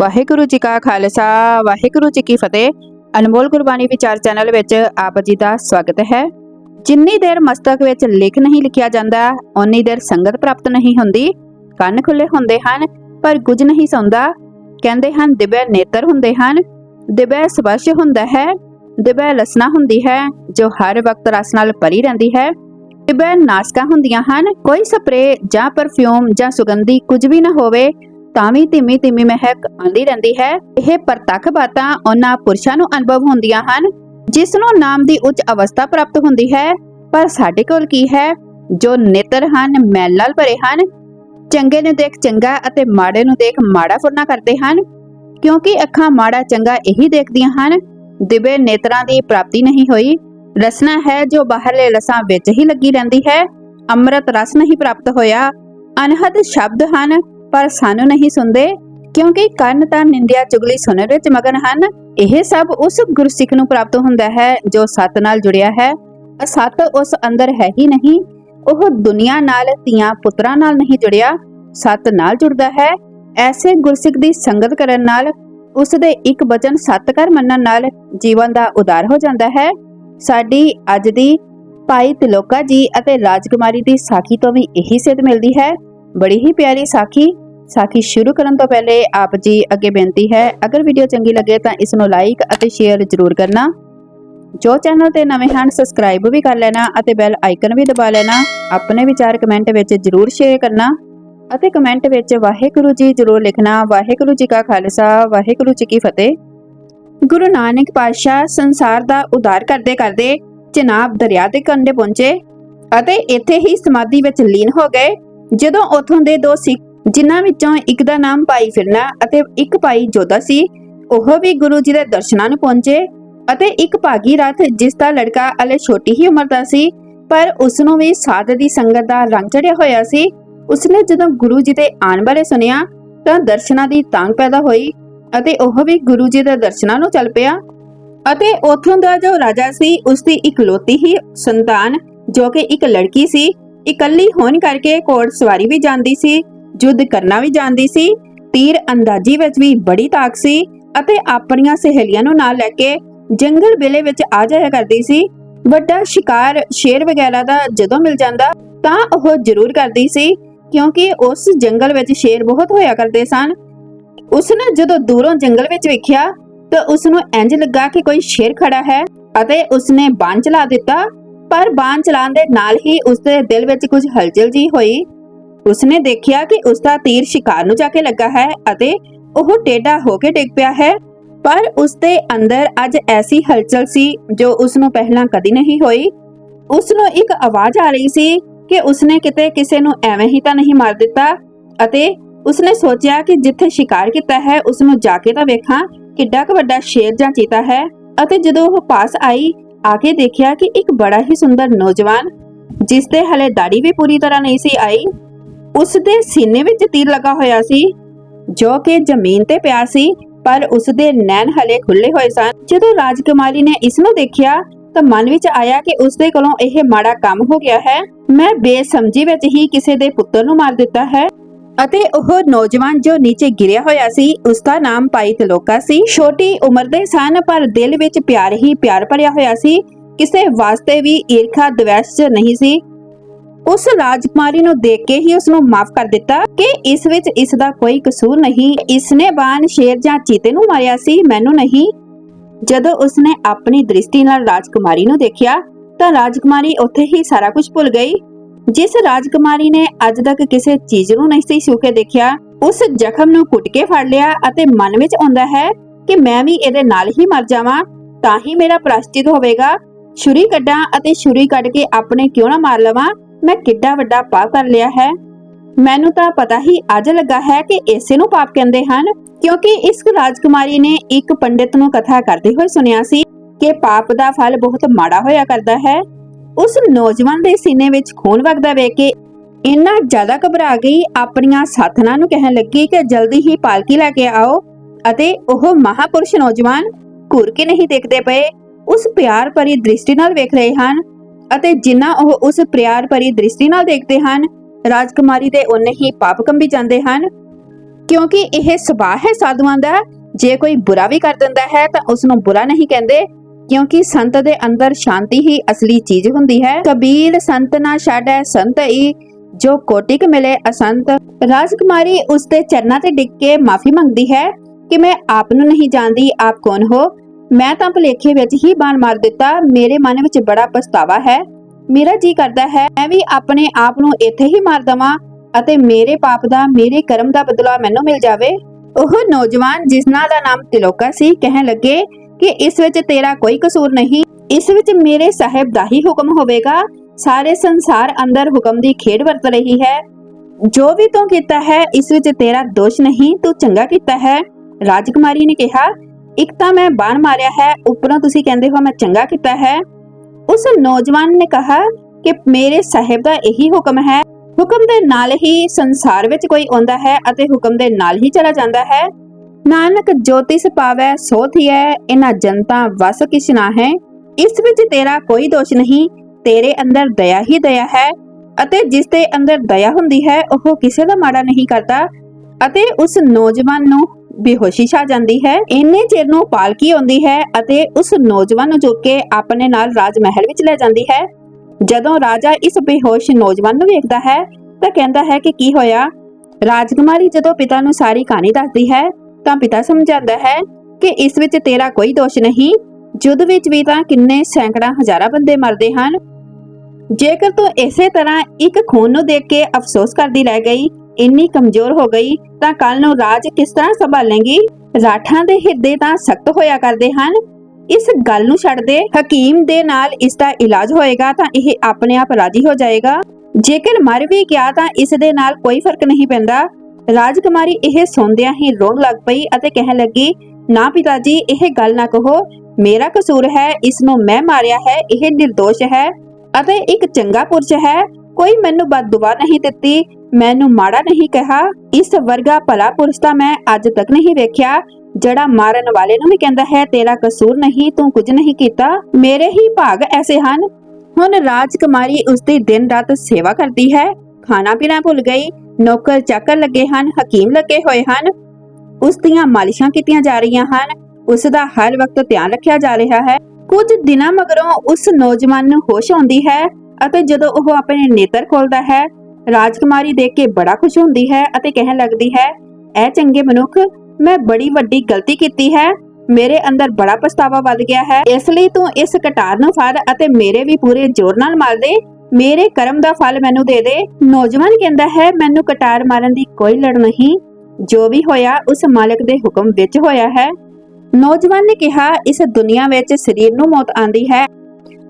ਵਾਹਿਗੁਰੂ ਜੀ ਕਾ ਖਾਲਸਾ, ਵਾਹਿਗੁਰੂ ਜੀ ਕੀ ਫਤਿਹ। ਅਨਮੋਲ ਗੁਰਬਾਣੀ ਵਿਚਾਰ ਚੈਨਲ ਵਿੱਚ ਆਪ ਜੀ ਦਾ ਸਵਾਗਤ ਹੈ। ਜਿੰਨੀ ਦੇਰ ਮਸਤਕ ਵਿੱਚ ਲਿਖ ਨਹੀਂ ਲਿਖਿਆ ਜਾਂਦਾ, ਓਨੀ ਦੇਰ ਸੰਗਤ ਪ੍ਰਾਪਤ ਨਹੀਂ ਹੁੰਦੀ। ਕੰਨ ਖੁੱਲੇ ਹੁੰਦੇ ਹਨ, ਪਰ ਕੁਝ ਨਹੀਂ ਸੌਂਦਾ। ਕਹਿੰਦੇ ਹਨ ਦਿਵਯ ਨੇਤਰ ਹੁੰਦੇ ਹਨ। ਦਿਵਯ ਸਪਰਸ਼ ਹੁੰਦਾ ਹੈ ਦਿਵਯ ਲਸਨਾ ਹੁੰਦੀ ਹੈ, ਜੋ ਹਰ ਵਕਤ ਰਸ ਨਾਲ ਭਰੀ ਰਹਿੰਦੀ ਹੈ। ਦਿਵਯ ਨਾਸਕਾ ਹੁੰਦੀਆਂ ਹਨ, ਕੋਈ ਸਪਰੇ ਜਾਂ ਪਰਫਿਊਮ ਜਾਂ ਸੁਗੰਧੀ ਕੁਝ ਵੀ ਨਾ ਹੋਵੇ ਤਾਂ ਵੀ ਧੀਮੀ ਧੀਮੀ ਮਹਿਕ ਆਉਂਦੀ ਰਹਿੰਦੀ ਹੈ। ਇਹ ਪ੍ਰਤੱਖ ਬਾਤਾਂ ਉਹਨਾਂ ਪੁਰਸ਼ਾਂ ਨੂੰ ਅਨੁਭਵ ਹੁੰਦੀਆਂ ਹਨ, ਜਿਸ ਨੂੰ ਨਾਮ ਦੀ ਉੱਚ ਅਵਸਥਾ ਪ੍ਰਾਪਤ ਹੁੰਦੀ ਹੈ। ਪਰ ਸਾਡੇ ਕੋਲ ਕੀ ਹੈ? ਜੋ ਨੇਤਰ ਹਨ, ਮੈਲ ਨਾਲ ਭਰੇ ਹਨ। ਚੰਗੇ ਨੂੰ ਦੇਖ ਚੰਗਾ ਅਤੇ ਮਾੜੇ ਨੂੰ ਦੇਖ ਮਾੜਾ ਫੁਰਨਾ ਕਰਦੇ ਹਨ। ਕਿਉਂਕਿ ਅੱਖਾਂ ਮਾੜਾ ਚੰਗਾ ਇਹੀ ਦੇਖਦੀਆਂ ਹਨ। ਦਿਵੇ ਨੇਤਰਾਂ ਦੀ ਪ੍ਰਾਪਤੀ ਨਹੀਂ ਹੋਈ। ਰਸਨਾ ਹੈ ਜੋ ਬਾਹਰਲੇ ਰਸਾਂ ਵਿੱਚ ਹੀ ਲੱਗੀ ਰਹਿੰਦੀ ਹੈ। ਅੰਮ੍ਰਿਤ ਰਸ ਨਹੀਂ ਪ੍ਰਾਪਤ ਹੋਇਆ। ਅਨਹਦ ਸ਼ਬਦ ਹਨ। ਪਰ ਸਾਨੂੰ ਨਹੀਂ ਸੁਣਦੇ, ਕਿਉਂਕਿ ਕੰਨ ਤਾਂ ਨਿੰਦਿਆ ਚੁਗਲੀ ਸੁਣਨ ਵਿੱਚ ਮਗਨ ਹਨ। ਇਹ ਸਭ ਉਸ ਗੁਰਸਿੱਖ ਨੂੰ ਪ੍ਰਾਪਤ ਹੁੰਦਾ ਹੈ ਜੋ ਸਤ ਨਾਲ ਜੁੜਿਆ ਹੈ। ਸਤ ਉਸ ਅੰਦਰ ਹੈ ਹੀ ਨਹੀਂ। ਉਹ ਦੁਨੀਆ ਨਾਲ ਧੀਆਂ ਪੁੱਤਰਾਂ ਨਾਲ ਨਹੀਂ ਜੁੜਿਆ। ਸਤ ਨਾਲ ਜੁੜਦਾ ਹੈ। ਐਸੇ ਗੁਰਸਿੱਖ ਦੀ ਸੰਗਤ ਕਰਨ ਨਾਲ, ਉਸ ਦੇ ਇੱਕ ਬਚਨ ਸਤ ਕਰ ਮੰਨਣ ਨਾਲ ਜੀਵਨ ਦਾ ਉਦਾਰ ਹੋ ਜਾਂਦਾ ਹੈ। ਸਾਡੀ ਅੱਜ ਦੀ ਭਾਈ ਤਿਲੋਕਾ ਜੀ ਅਤੇ ਰਾਜਕੁਮਾਰੀ ਦੀ ਸਾਖੀ ਤੋਂ ਵੀ ਇਹੀ ਸਿੱਧ ਮਿਲਦੀ ਹੈ। ਬੜੀ ਹੀ ਪਿਆਰੀ ਸਾਖੀ ਸਾਖੀ ਸ਼ੁਰੂ ਕਰਨ ਤੋਂ ਪਹਿਲੇ ਆਪ ਜੀ ਅੱਗੇ ਬੇਨਤੀ ਹੈ, ਅਗਰ ਵੀਡੀਓ ਚੰਗੀ ਲੱਗੇ ਤਾਂ ਇਸ ਨੂੰ ਲਾਈਕ ਅਤੇ ਸ਼ੇਅਰ ਜ਼ਰੂਰ ਕਰਨਾ। ਜੋ ਚੈਨਲ ਤੇ ਨਵੇਂ ਹਨ ਸਬਸਕ੍ਰਾਈਬ ਵੀ ਕਰ ਲੈਣਾ ਅਤੇ ਬੈਲ ਆਈਕਨ ਵੀ ਦਬਾ ਲੈਣਾ, ਆਪਣੇ ਵਿਚਾਰ ਕਮੈਂਟ ਵਿੱਚ ਜ਼ਰੂਰ ਸ਼ੇਅਰ ਕਰਨਾ ਅਤੇ ਕਮੈਂਟ ਵਿੱਚ ਵਾਹਿਗੁਰੂ ਜੀ ਜ਼ਰੂਰ ਲਿਖਣਾ, ਵਾਹਿਗੁਰੂ ਜੀ ਕਾ ਖਾਲਸਾ, ਵਾਹਿਗੁਰੂ ਜੀ ਕੀ ਫਤਿਹ। ਗੁਰੂ ਨਾਨਕ ਪਾਤਸ਼ਾਹ ਸੰਸਾਰ ਦਾ ਉਧਾਰ ਕਰਦੇ ਕਰਦੇ ਚਨਾਬ ਦਰਿਆ ਦੇ ਕੰਢੇ ਪਹੁੰਚੇ ਅਤੇ ਇੱਥੇ ਹੀ ਸਮਾਧੀ ਵਿੱਚ ਲੀਨ ਹੋ ਗਏ। ਜਦੋਂ ਉਥੋਂ ਦੇ ਦੋ ਸਿੱਖ ਜਿਨ੍ਹਾਂ ਵਿੱਚੋਂ ਇੱਕ ਦਾ ਨਾਮ ਭਾਈ ਫਿਰਨਾ ਅਤੇ ਇੱਕ ਭਾਈ ਜੋਦਾ ਸੀ, ਉਹ ਵੀ ਗੁਰੂ ਜੀ ਦੇ ਦਰਸ਼ਨਾਂ ਨੂੰ ਪਹੁੰਚੇ ਅਤੇ ਇੱਕ ਭਾਗੀ ਰਥ ਜਿਸ ਦਾ ਲੜਕਾ ਅਲੇ ਛੋਟੀ ਹੀ ਉਮਰ ਦਾ ਸੀ, ਪਰ ਉਸ ਨੂੰ ਵੀ ਸਾਧ ਦੀ ਸੰਗਤ ਦਾ ਰੰਗ ਚੜਿਆ ਹੋਇਆ ਸੀ। ਉਸਨੇ ਜਦੋਂ ਗੁਰੂ ਜੀ ਦੇ ਆਉਣ ਬਾਰੇ ਸੁਨਿਆ ਤਾਂ ਦਰਸ਼ਨਾਂ ਦੀ ਤਾਂਗ ਪੈਦਾ ਹੋਈ ਅਤੇ ਉਹ ਵੀ ਗੁਰੂ ਜੀ ਦੇ ਦਰਸ਼ਨਾਂ ਨੂੰ ਚੱਲ ਪਿਆ ਅਤੇ ਉਥੋਂ ਦਾ ਜੋ ਰਾਜਾ ਸੀ ਉਸ ਦੀ ਇਕਲੌਤੀ ਹੀ ਸੰਤਾਨ ਜੋ ਕਿ ਇੱਕ ਲੜਕੀ ਸੀ ਇਕੱਲੀ ਹੋਣ ਕਰਕੇ ਘੋੜ ਸਵਾਰੀ ਵੀ ਜਾਂਦੀ ਸੀ, ਯੁੱਧ ਕਰਨਾ ਵੀ ਜਾਣਦੀ ਸੀ, ਤੀਰ ਅੰਦਾਜ਼ੀ ਵਿੱਚ ਵੀ ਬੜੀ ਤਾਕ ਸੀ ਅਤੇ ਆਪਣੀਆਂ ਸਹੇਲੀਆਂ ਨੂੰ ਨਾਲ ਲੈ ਕੇ ਜੰਗਲ ਵੇਲੇ ਵਿੱਚ ਆ ਜਾਇਆ ਕਰਦੀ ਸੀ। ਵੱਡਾ ਸ਼ਿਕਾਰ, ਸ਼ੇਰ ਵਗੈਰਾ ਦਾ ਜਦੋਂ ਮਿਲ ਜਾਂਦਾ ਤਾਂ ਉਹ ਜ਼ਰੂਰ ਕਰਦੀ ਸੀ, ਕਿਉਂਕਿ ਉਸ ਜੰਗਲ ਵਿੱਚ ਸ਼ੇਰ ਬਹੁਤ ਹੋਇਆ ਕਰਦੇ ਸਨ। ਉਸਨੇ ਜਦੋਂ ਦੂਰੋਂ ਜੰਗਲ ਵਿੱਚ ਵੇਖਿਆ ਤਾਂ ਉਸ ਨੂੰ ਇੰਜ ਲੱਗਾ ਕਿ ਕੋਈ ਸ਼ੇਰ ਖੜਾ ਹੈ ਅਤੇ ਉਸਨੇ ਬਾਣ ਚਲਾ ਦਿੱਤਾ ਪਰ ਬਾਣ ਚਲਾਉਣ ਦੇ ਨਾਲ ਹੀ ਉਸਦੇ ਦਿਲ ਵਿੱਚ ਕੁਝ ਹਲਚਲ ਜੀ ਹੋਈ। ਉਸਨੇ ਦੇਖਿਆ ਕਿ ਉਸਦਾ ਤੀਰ ਸ਼ਿਕਾਰ ਨੂੰ ਜਾ ਕੇ ਲੱਗਾ ਹੈ ਅਤੇ ਉਹ ਟੇਢਾ ਹੋ ਕੇ ਡਿੱਗ ਪਿਆ ਹੈ। ਪਰ ਉਸਦੇ ਅੰਦਰ ਅੱਜ ਐਸੀ ਹਲਚਲ ਸੀ ਜੋ ਉਸ ਨੂੰ ਪਹਿਲਾਂ ਕਦੀ ਨਹੀਂ ਹੋਈ। ਉਸ ਨੂੰ ਇੱਕ ਆਵਾਜ਼ ਆ ਰਹੀ ਸੀ ਕਿ ਉਸਨੇ ਕਿਤੇ ਕਿਸੇ ਨੂੰ ਐਵੇਂ ਹੀ ਤਾਂ ਨਹੀਂ ਮਾਰ ਦਿੱਤਾ ਅਤੇ ਉਸਨੇ ਸੋਚਿਆ ਕਿ ਜਿੱਥੇ ਸ਼ਿਕਾਰ ਕੀਤਾ ਹੈ ਉਸ ਨੂੰ ਜਾ ਕੇ ਤਾਂ ਵੇਖਾਂ ਕਿੱਡਾ ਕੁ ਵੱਡਾ ਸ਼ੇਰ ਜਾਂ ਚੀਤਾ ਹੈ। ਅਤੇ ਜਦੋਂ ਉਹ ਪਾਸ ਆਈ ਆ ਕੇ ਦੇਖਿਆ ਕਿ ਇੱਕ ਬੜਾ ਹੀ ਸੁੰਦਰ ਨੌਜਵਾਨ, ਜਿਸ ਦੇ ਹਲੇ ਦਾੜੀ ਵੀ ਪੂਰੀ ਤਰ੍ਹਾਂ ਨਹੀਂ ਸੀ ਆਈ, ਉਸ ਦੇ ਸੀਨੇ ਵਿੱਚ ਤੀਰ ਲੱਗਾ ਹੋਇਆ ਸੀ, ਜੋ ਕਿ ਜ਼ਮੀਨ ਤੇ ਪਿਆ ਸੀ, ਪਰ ਉਸ ਦੇ ਨੈਣ ਹਲੇ ਖੁੱਲੇ ਹੋਏ ਸਨ। ਜਦੋਂ ਰਾਜਕੁਮਾਰੀ ਨੇ ਇਸ ਨੂੰ ਦੇਖਿਆ, ਤਾਂ ਮਨ ਵਿੱਚ ਆਇਆ ਕਿ ਉਸ ਦੇ ਕੋਲੋਂ ਇਹ ਮਾੜਾ ਕੰਮ ਹੋ ਗਿਆ ਹੈ। ਮੈਂ ਬੇਸਮਝੀ ਵਿੱਚ ਹੀ ਕਿਸੇ ਦੇ ਪੁੱਤਰ ਨੂੰ ਮਾਰ ਦਿੱਤਾ ਹੈ। ਅਤੇ ਉਹ ਨੌਜਵਾਨ ਜੋ ਨੀਚੇ ਗਿਰਿਆ ਹੋਇਆ ਸੀ ਉਸ ਦਾ ਨਾਮ ਭਾਈ ਤਲੋਕਾ ਸੀ। ਛੋਟੀ ਉਮਰ ਦੇ ਸਨ, ਪਰ ਦਿਲ ਵਿੱਚ ਪਿਆਰ ਹੀ ਪਿਆਰ ਭਰਿਆ ਹੋਇਆ ਸੀ। ਕਿਸੇ ਵਾਸਤੇ ਵੀ ਈਰਖਾ ਦਵੈਸ਼ ਨਹੀਂ ਸੀ। ਉਸ ਰਾਜਕੁਮਾਰੀ ਨੂੰ ਦੇਖ ਕੇ ਹੀ ਉਸ ਨੂੰ ਮਾਫ ਕਰ ਦਿੱਤਾ ਕਿ ਇਸ ਵਿੱਚ ਇਸ ਦਾ ਕੋਈ ਕਸੂਰ ਨਹੀਂ। ਇਸਨੇ ਬਾਨ ਸ਼ੇਰ ਜਾਂ ਚੀਤੇ ਨੂੰ ਮਾਰਿਆ ਸੀ, ਮੈਨੂੰ ਨਹੀਂ। ਜਦੋਂ ਉਸਨੇ ਆਪਣੀ ਦ੍ਰਿਸ਼ਟੀ ਨਾਲ ਰਾਜਕੁਮਾਰੀ ਨੂੰ ਦੇਖਿਆ, ਤਾਂ ਰਾਜਕੁਮਾਰੀ ਉੱਥੇ ਹੀ ਸਾਰਾ ਕੁਝ ਭੁੱਲ ਗਈ। ਜਿਸ ਰਾਜਕੁਮਾਰੀ ਨੇ ਅੱਜ ਤੱਕ ਕਿਸੇ ਚੀਜ਼ ਨੂੰ ਨਹੀਂ ਸੀ ਛੂ ਕੇ ਦੇਖਿਆ, ਉਸ ਜ਼ਖਮ ਨੂੰ ਕੁੱਟ ਕੇ ਫੜ ਲਿਆ ਅਤੇ ਮਨ ਵਿੱਚ ਆਉਂਦਾ ਹੈ ਕਿ ਮੈਂ ਵੀ ਇਹਦੇ ਨਾਲ ਹੀ ਮਰ ਜਾਵਾਂ, ਤਾਂ ਹੀ ਮੇਰਾ ਪ੍ਰਾਸ਼ਚਿਤ ਹੋਵੇਗਾ। ਛੁਰੀ ਕੱਢਾਂ ਅਤੇ ਛੁਰੀ ਕੱਢ ਕੇ ਆਪਣੇ ਕਿਉਂ ਨਾ ਮਾਰ ਲਵਾਂ? ਮੈਂ ਕਿੱਡਾ ਵੱਡਾ ਪਾਪ ਕਰ ਲਿਆ ਹੈ। ਮੈਨੂੰ ਤਾਂ ਪਤਾ ਹੀ ਅੱਜ ਲੱਗਾ ਹੈ ਕਿ ਇਸੇ ਨੂੰ ਪਾਪ ਕਹਿੰਦੇ ਹਨ, ਕਿਉਂਕਿ ਇਸ ਰਾਜਕੁਮਾਰੀ ਨੇ ਇੱਕ ਪੰਡਿਤ ਨੂੰ ਕਥਾ ਕਰਦੇ ਹੋਏ ਸੁਣਿਆ ਸੀ ਕਿ ਪਾਪ ਦਾ ਫਲ ਬਹੁਤ ਮਾੜਾ ਹੋਇਆ ਕਰਦਾ ਹੈ। ਉਸ ਨੌਜਵਾਨ ਦੇ ਸੀਨੇ ਵਿੱਚ ਖੂਨ ਵਗਦਾ ਵੇਖ ਕੇ ਇੰਨਾ ਜ਼ਿਆਦਾ ਘਬਰਾ ਗਈ, ਆਪਣੀਆਂ ਸਾਥਣਾਂ ਨੂੰ ਕਹਿਣ ਲੱਗੀ ਕਿ ਜਲਦੀ ਹੀ ਪਾਲਕੀ ਲੈ ਕੇ ਆਓ ਅਤੇ ਉਹ ਮਹਾਪੁਰਸ਼ ਨੌਜਵਾਨ ਘੁਰ ਕੇ ਨਹੀਂ ਦੇਖਦੇ ਪਏ, ਉਸ ਪਿਆਰ ਭਰੀ ਦ੍ਰਿਸ਼ਟੀ ਨਾਲ ਵੇਖ ਰਹੇ ਹਨ ਅਤੇ ਜਿੰਨਾ ਉਹ ਉਸ ਪਿਆਰ ਭਰੀ ਦ੍ਰਿਸ਼ਟੀ ਨਾਲ ਦੇਖਦੇ ਹਨ, ਰਾਜਕੁਮਾਰੀ ਦੇ ਉਹਨੇ ਹੀ ਪਾਪ ਕੰਬੀ ਜਾਂਦੇ ਹਨ। ਕਿਉਂਕਿ ਇਹ ਸੁਭਾਅ ਹੈ ਸਾਧੂਆਂ ਦਾ, ਜੇ ਕੋਈ ਬੁਰਾ ਵੀ ਕਰ ਦਿੰਦਾ ਹੈ ਤਾਂ ਉਸ ਨੂੰ ਬੁਰਾ ਨਹੀਂ ਕਹਿੰਦੇ। ਕਿਉਂਕਿ ਸੰਤ ਦੇ ਅੰਦਰ ਸ਼ਾਂਤੀ ਹੀ ਅਸਲੀ ਚੀਜ਼ ਹੁੰਦੀ ਹੈ। ਕਬੀਰ ਸੰਤ ਨਾ ਛੱਡੈ ਸੰਤ ਈ, ਜੋ ਕੋਟਿਕ ਮਿਲੇ ਅਸੰਤ। ਰਾਜਕੁਮਾਰੀ ਉਸ ਦੇ ਚਰਨਾਂ ਤੇ ਡਿੱਗ ਕੇ ਮਾਫੀ ਮੰਗਦੀ ਹੈ ਕਿ ਮੈਂ ਆਪ ਨੂੰ ਨਹੀਂ ਜਾਣਦੀ, ਆਪ ਕੌਣ ਹੋ? ਮੈਂ ਤਾਂ ਭੁਲੇਖੇ ਵਿੱਚ ਹੀ ਬਾਣ ਮਾਰ ਦਿੱਤਾ, ਮੇਰੇ ਮਨ ਵਿੱਚ ਬੜਾ ਪਛਤਾਵਾ ਹੈ। ਮੇਰਾ ਜੀ ਕਰਦਾ ਹੈ, ਮੈਂ ਵੀ ਆਪਣੇ ਆਪ ਨੂੰ ਇੱਥੇ ਹੀ ਮਾਰ ਦਵਾਂ ਅਤੇ ਮੇਰੇ ਪਾਪ ਦਾ, ਮੇਰੇ ਕਰਮ ਦਾ ਬਦਲਾ ਮੈਨੂੰ ਮਿਲ ਜਾਵੇ। ਉਹ ਨੌਜਵਾਨ ਜਿਸ ਨਾਲ ਦਾ ਨਾਮ ਤਿਲੋਕਾ ਸੀ, ਕਹਿਣ ਲੱਗੇ ਕਿ ਇਸ ਵਿੱਚ ਤੇਰਾ ਕੋਈ ਕਸੂਰ ਨਹੀਂ। ਇਸ ਵਿੱਚ ਮੇਰੇ ਸਾਹਿਬ ਦਾ ਹੀ ਹੁਕਮ ਹੋਵੇਗਾ। ਸਾਰੇ ਸੰਸਾਰ ਅੰਦਰ ਹੁਕਮ ਦੀ ਖੇਡ ਵਰਤ ਰਹੀ ਹੈ। ਜੋ ਵੀ ਤੂੰ ਕੀਤਾ ਹੈ, ਇਸ ਵਿੱਚ ਤੇਰਾ ਦੋਸ਼ ਨਹੀਂ, ਤੂੰ ਚੰਗਾ ਕੀਤਾ ਹੈ। ਰਾਜਕੁਮਾਰੀ ਨੇ ਕਿਹਾ, ਇੱਕ ਤਾਂ ਮੈਂ ਬਾਣ ਮਾਰਿਆ ਹੈ, ਉੱਪਰੋਂ ਤੁਸੀਂ ਕਹਿੰਦੇ ਹੋ ਮੈਂ ਚੰਗਾ ਕੀਤਾ ਹੈ। ਉਸ ਨੌਜਵਾਨ ਨੇ ਕਿਹਾ ਕਿ ਮੇਰੇ ਸਾਹਿਬ ਦਾ ਇਹੀ ਹੁਕਮ ਹੈ। ਹੁਕਮ ਦੇ ਨਾਲ ਹੀ ਸੰਸਾਰ ਵਿੱਚ ਕੋਈ ਆਉਂਦਾ ਹੈ ਅਤੇ ਹੁਕਮ ਦੇ ਨਾਲ ਹੀ ਚਲਾ ਜਾਂਦਾ ਹੈ। ਨਾਨਕ ਜੋਤਿਸ ਪਾਵੈ, ਸੋ ਥੀਐ ਇਹਨਾਂ ਜਨਤਾ ਵਸ ਕਿਛ ਨਾ ਹੈ ਇਸ ਵਿੱਚ ਤੇਰਾ ਕੋਈ ਦੋਸ਼ ਨਹੀਂ, ਤੇਰੇ ਅੰਦਰ ਦਇਆ ਹੀ ਦਇਆ ਹੈ, ਅਤੇ ਜਿਸ ਦੇ ਅੰਦਰ ਦਇਆ ਹੁੰਦੀ ਹੈ, ਉਹ ਕਿਸੇ ਦਾ ਮਾੜਾ ਨਹੀਂ ਕਰਦਾ, ਅਤੇ ਉਸ ਨੌਜਵਾਨ ਨੂੰ ਬੇਹੋਸ਼ੀ ਛਾ ਜਾਂਦੀ ਹੈ। ਇੰਨੇ ਚਿਰ ਨੂੰ ਪਾਲਕੀ ਆਉਂਦੀ ਹੈ, ਅਤੇ ਉਸ ਨੌਜਵਾਨ ਨੂੰ ਚੁੱਕ ਕੇ ਆਪਣੇ ਨਾਲ ਰਾਜ ਮਹਿਲ ਵਿੱਚ ਲੈ ਜਾਂਦੀ ਹੈ। ਜਦੋਂ ਰਾਜਾ ਇਸ ਬੇਹੋਸ਼ ਨੌਜਵਾਨ ਨੂੰ ਵੇਖਦਾ ਹੈ, ਤਾਂ ਕਹਿੰਦਾ ਹੈ ਕਿ ਕੀ ਹੋਇਆ? ਰਾਜਕੁਮਾਰੀ ਜਦੋਂ ਪਿਤਾ ਨੂੰ ਸਾਰੀ ਕਹਾਣੀ ਦੱਸਦੀ ਹੈ ਤਾਂ ਪਿਤਾ ਸਮਝਾਉਂਦਾ ਹੈ ਕਿ ਇਸ ਵਿੱਚ ਤੇਰਾ ਕੋਈ ਦੋਸ਼ ਨਹੀਂ। ਯੁੱਧ ਵਿੱਚ ਵੀ ਤਾਂ ਕਿੰਨੇ ਸੈਂਕੜਾ ਹਜ਼ਾਰਾਂ ਬੰਦੇ ਮਰਦੇ ਹਨ। ਜੇਕਰ ਤੂੰ ਇਸੇ ਤਰ੍ਹਾਂ ਇੱਕ ਖੂਨ ਨੂੰ ਦੇਖ ਕੇ ਅਫਸੋਸ ਕਰਦੀ ਰਹਿ ਗਈ, ਇੰਨੀ ਕਮਜ਼ੋਰ ਹੋ ਗਈ, ਤਾਂ ਕੱਲ ਨੂੰ ਰਾਜ ਕਿਸ ਤਰ੍ਹਾਂ ਸੰਭਾਲੇਂਗੀ? ਰਾਠਾਂ ਦੇ ਹਿਰਦੇ ਤਾਂ ਸਖਤ ਹੋਇਆ ਕਰਦੇ ਹਨ। ਇਸ ਗੱਲ ਨੂੰ ਛੱਡ ਦੇ ਹਕੀਮ ਦੇ ਨਾਲ ਇਸ ਦਾ ਇਲਾਜ ਹੋਏਗਾ ਤਾਂ ਇਹ ਆਪਣੇ ਆਪ ਰਾਜੀ ਹੋ ਜਾਏਗਾ। ਜੇਕਰ ਮਰ ਵੀ ਗਿਆ ਤਾਂ ਇਸ ਦੇ ਨਾਲ ਕੋਈ ਫ਼ਰਕ ਨਹੀਂ ਪੈਂਦਾ। ਰਾਜਕੁਮਾਰੀ ਇਹ ਸੁਣਦਿਆਂ ਹੀ ਰੋਣ ਲੱਗ ਪਈ ਅਤੇ ਕਹਿਣ ਲੱਗੀ, ਨਾ ਪਿਤਾ ਜੀ, ਇਹ ਗੱਲ ਨਾ ਕਹੋ। ਮੇਰਾ ਕਸੂਰ ਹੈ, ਇਸ ਨੂੰ ਮੈਂ ਮਾਰਿਆ ਹੈ, ਇਹ ਨਿਰਦੋਸ਼ ਹੈ ਅਤੇ ਇੱਕ ਚੰਗਾ ਪੁਰਸ਼ ਹੈ। ਕੋਈ ਮੈਨੂੰ ਬਦਦੁਆ ਨਹੀਂ ਦਿੱਤੀ, ਮੈਨੂੰ ਮਾੜਾ ਨਹੀਂ ਕਿਹਾ। ਇਸ ਵਰਗਾ ਭਲਾ ਪੁਰਸ਼ ਤਾਂ ਮੈਂ ਅੱਜ ਤੱਕ ਨਹੀਂ ਵੇਖਿਆ। ਜਿਹੜਾ ਮਾਰਨ ਵਾਲੇ ਨੂੰ ਵੀ ਕਹਿੰਦਾ ਹੈ, ਤੇਰਾ ਕਸੂਰ ਨਹੀਂ, ਤੂੰ ਕੁਝ ਨਹੀਂ ਕੀਤਾ। ਮੇਰੇ ਹੀ ਭਾਗ ਐਸੇ ਹਨ। ਹੁਣ ਰਾਜਕੁਮਾਰੀ ਉਸ ਦੀ ਦਿਨ ਰਾਤ ਸੇਵਾ ਕਰਦੀ ਹੈ। ਖਾਣਾ ਪੀਣਾ ਭੁੱਲ ਗਈ। ਨੌਕਰ ਚਾਕਰ ਲੱਗੇ ਹਨ, ਹਕੀਮ ਲੱਗੇ ਹੋਏ ਹਨ। ਉਸ ਦੀਆਂ ਮਾਲਿਸ਼ਾਂ ਕੀਤੀਆਂ ਜਾ ਰਹੀਆਂ ਹਨ। ਉਸ ਦਾ ਹਰ ਵਕਤ ਧਿਆਨ ਰੱਖਿਆ ਜਾ ਰਿਹਾ ਹੈ। ਕੁਝ ਦਿਨਾਂ ਮਗਰੋਂ ਉਸ ਨੌਜਵਾਨ ਨੂੰ ਹੋਸ਼ ਆਉਂਦੀ ਹੈ ਅਤੇ ਜਦੋਂ ਉਹ ਆਪਣੇ ਨੇਤਰ ਖੋਲਦਾ ਹੈ, ਰਾਜਕੁਮਾਰੀ ਦੇਖ ਕੇ ਬੜਾ ਖੁਸ਼ ਹੁੰਦੀ ਹੈ ਅਤੇ ਕਹਿਣ ਲੱਗਦੀ ਹੈ ਇਹ ਚੰਗੇ ਮਨੁੱਖ, ਮੈਂ ਬੜੀ ਵੱਡੀ ਗਲਤੀ ਕੀਤੀ ਹੈ। ਮੇਰੇ ਅੰਦਰ ਬੜਾ ਪਛਤਾਵਾ ਵੱਧ ਗਿਆ ਹੈ। ਇਸ ਲਈ ਤੂੰ ਇਸ ਕਟਾਰ ਨੂੰ ਫੜ ਅਤੇ ਮੇਰੇ ਵੀ ਪੂਰੇ ਜ਼ੋਰ ਨਾਲ ਮਾਰ ਦੇ। ਮੇਰੇ ਕਰਮ ਦਾ ਫਲ ਮੈਨੂੰ ਦੇ ਦੇ। ਨੌਜਵਾਨ ਕਹਿੰਦਾ ਹੈ, ਮੈਨੂੰ ਕਟਾਰ ਮਾਰਨ ਦੀ ਕੋਈ ਲੜ ਨਹੀਂ। ਜੋ ਵੀ ਹੋਇਆ, ਉਸ ਮਾਲਕ ਦੇ ਹੁਕਮ ਵਿੱਚ ਹੋਇਆ ਹੈ। ਨੌਜਵਾਨ ਨੇ ਕਿਹਾ, ਇਸ ਦੁਨੀਆ ਵਿੱਚ ਸਰੀਰ ਨੂੰ ਮੌਤ ਆਂਦੀ ਹੈ।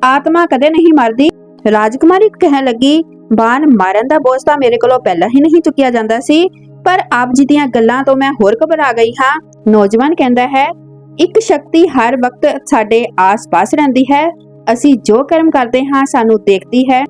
ਆਤਮਾ ਕਦੇ ਨਹੀਂ ਮਰਦੀ। ਰਾਜਕੁਮਾਰੀ ਕਹਿਣ ਲੱਗੀ, ਬਾਣ ਮਾਰਨ ਦਾ ਬੋਝ ਤਾਂ ਮੇਰੇ ਕੋਲੋਂ ਪਹਿਲਾਂ ਹੀ ਨਹੀਂ ਚੁੱਕਿਆ ਜਾਂਦਾ ਸੀ, ਪਰ ਆਪ ਜੀ ਦੀਆਂ ਗੱਲਾਂ ਤੋਂ ਮੈਂ ਹੋਰ ਘਬਰਾ ਗਈ ਹਾਂ। ਨੌਜਵਾਨ ਕਹਿੰਦਾ ਹੈ, ਇੱਕ ਸ਼ਕਤੀ ਹਰ ਵਕਤ ਸਾਡੇ ਆਸ-ਪਾਸ ਰਹਿੰਦੀ ਹੈ। ਅਸੀਂ ਜੋ ਕਰਮ ਕਰਦੇ ਹਾਂ ਸਾਨੂੰ ਦੇਖਦੀ ਹੈ।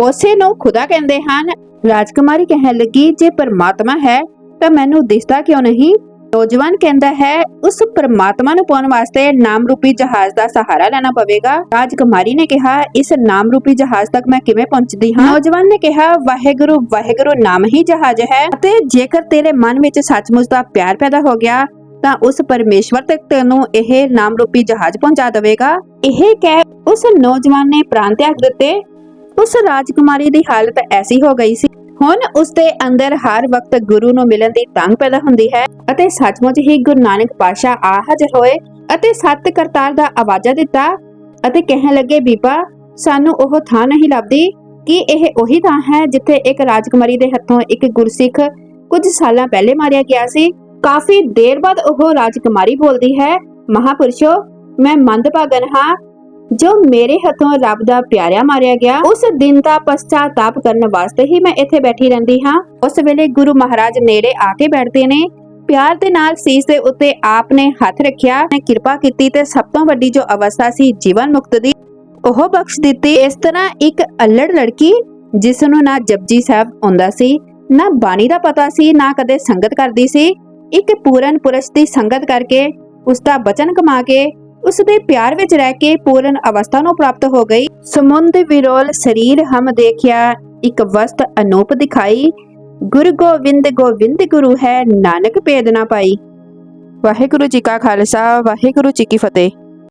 ਉਸੇ ਨੂੰ ਖੁਦਾ ਕਹਿੰਦੇ ਹਨ, ਰਾਜਕੁਮਾਰੀ ਕਹਿਣ ਲੱਗੀ, ਜੇ ਪਰਮਾਤਮਾ ਹੈ, ਤਾਂ ਮੈਨੂੰ ਦਿਸਦਾ ਕਿਉਂ ਨਹੀਂ? ਨੌਜਵਾਨ ਕਹਿੰਦਾ ਹੈ, ਉਸ ਪਰਮਾਤਮਾ ਨੂੰ ਪਾਉਣ ਵਾਸਤੇ ਨਾਮ ਰੂਪੀ ਜਹਾਜ਼ ਦਾ ਸਹਾਰਾ ਲੈਣਾ ਪਵੇਗਾ। ਰਾਜਕੁਮਾਰੀ ਨੇ ਕਿਹਾ, ਇਸ ਨਾਮ ਰੂਪੀ ਜਹਾਜ਼ ਤੱਕ ਮੈਂ ਕਿਵੇਂ ਪਹੁੰਚਦੀ ਹਾਂ? ਨੌਜਵਾਨ ਨੇ ਕਿਹਾ, ਵਾਹਿਗੁਰੂ ਵਾਹਿਗੁਰੂ, ਨਾਮ ਹੀ ਜਹਾਜ਼ ਹੈ ਅਤੇ ਜੇਕਰ ਤੇਰੇ ਮਨ ਵਿੱਚ ਸੱਚਮੁੱਚ ਦਾ ਪਿਆਰ ਪੈਦਾ ਹੋ ਗਿਆ ਤਾਂ ਉਸ ਪਰਮੇਸ਼ਵਰ ਤੱਕ ਤੈਨੂੰ ਇਹ ਨਾਮ ਰੂਪੀ ਜਹਾਜ਼ ਪਹੁੰਚਾ ਦੇਵੇਗਾ। ਇਹ ਕਹਿ ਉਸ ਨੌਜਵਾਨ ਨੇ ਪ੍ਰਾਣ ਤਿਆਗ ਦਿੱਤੇ। ਉਸ ਰਾਜਕੁਮਾਰੀ ਦੀ ਹਾਲਤ ਐਸੀ ਹੋ ਗਈ ਸੀ। ਹੁਣ ਉਸ ਦੇ ਅੰਦਰ ਹਰ ਵਕਤ ਗੁਰੂ ਨੂੰ ਮਿਲਣ ਦੀ ਤੰਗ ਪੈਦਾ ਹੁੰਦੀ ਹੈ ਅਤੇ ਸੱਚਮੁੱਚ ਹੀ ਗੁਰੂ ਨਾਨਕ ਪਾਸ਼ਾ ਆ ਹਾਜ਼ਰ ਹੋਏ ਅਤੇ ਸੱਤ ਕਰਤਾਰ ਦਾ ਆਵਾਜ਼ਾ ਦਿੱਤਾ ਅਤੇ ਕਹਿਣ ਲੱਗੇ, ਬੀਬਾ, ਸਾਨੂੰ ਉਹ ਥਾਂ ਨਹੀਂ ਲੱਭਦੀ। ਕਿ ਇਹ ਉਹੀ ਥਾਂ ਹੈ ਜਿੱਥੇ ਇੱਕ ਰਾਜਕੁਮਾਰੀ ਦੇ ਹੱਥੋਂ ਇੱਕ ਗੁਰਸਿੱਖ ਕੁਝ ਸਾਲਾਂ ਪਹਿਲੇ ਮਾਰਿਆ ਗਿਆ ਸੀ? ਕਾਫੀ ਦੇਰ ਬਾਅਦ ਉਹ ਰਾਜਕੁਮਾਰੀ ਬੋਲਦੀ ਹੈ, ਮਹਾਪੁਰਸ਼ੋ, ਮੈਂ ਮੰਦਭਾਗਨ ਹਾਂ। ਜੋ ਮੇਰੇ ਹੱਥੋਂ ਰੱਬ ਦਾ ਪਿਆਰਿਆ ਮਾਰਿਆ ਗਿਆ, ਉਸ ਦਿਨ ਦਾ ਪਛਤਾਤਾਪ ਕਰਨ ਵਾਸਤੇ ਹੀ ਮੈਂ ਇੱਥੇ ਬੈਠੀ ਰਹਿੰਦੀ ਹਾਂ। ਉਸ ਵੇਲੇ ਗੁਰੂ ਮਹਾਰਾਜ ਨੇੜੇ ਆ ਕੇ ਬੈਠਦੇ ਨੇ। ਪਿਆਰ ਦੇ ਨਾਲ ਸੀਸ ਦੇ ਉੱਤੇ ਆਪ ਨੇ ਹੱਥ ਰੱਖਿਆ, ਨੇ ਕਿਰਪਾ ਕੀਤੀ ਤੇ ਸਭ ਤੋਂ ਵੱਡੀ ਜੋ ਅਵਸਥਾ ਸੀ ਜੀਵਨ ਮੁਕਤ ਦੀ, ਉਹ ਬਖਸ਼ ਦਿੱਤੀ। ਇਸ ਤਰ੍ਹਾਂ ਇੱਕ ਅਲੜ ਲੜਕੀ ਜਿਸ ਨੂੰ ਨਾ ਜਪਜੀ ਸਾਹਿਬ ਆਉਂਦਾ ਸੀ, ਨਾ ਬਾਣੀ ਦਾ ਪਤਾ ਸੀ, ਨਾ ਕਦੇ ਸੰਗਤ ਕਰਦੀ ਸੀ ਇੱਕ ਪੂਰਨ ਪੁਰਸ਼ ਦੀ ਸੰਗਤ ਕਰਕੇ ਉਸ ਦਾ ਬਚਨ ਕਮਾ ਕੇ ਉਸ ਦੇ ਪਿਆਰ ਵਿੱਚ ਰਹਿ ਕੇ ਪੂਰਨ ਅਵਸਥਾ ਨੂੰ ਪ੍ਰਾਪਤ ਹੋ ਗਈ। ਸਮੁੰਦ ਵਿਰੋਲ ਸਰੀਰ ਹਮ ਦੇਖਿਆ, ਇੱਕ ਵਸਤ ਅਨੂਪ ਦਿਖਾਈ। ਗੁਰ ਗੋਬਿੰਦ ਗੋਬਿੰਦ ਗੁਰੂ ਹੈ, ਨਾਨਕ ਭੇਦ ਨਾ ਪਾਈ। ਵਾਹਿਗੁਰੂ ਜੀ ਕਾ ਖਾਲਸਾ, ਵਾਹਿਗੁਰੂ ਜੀ ਕੀ ਫਤਿਹ।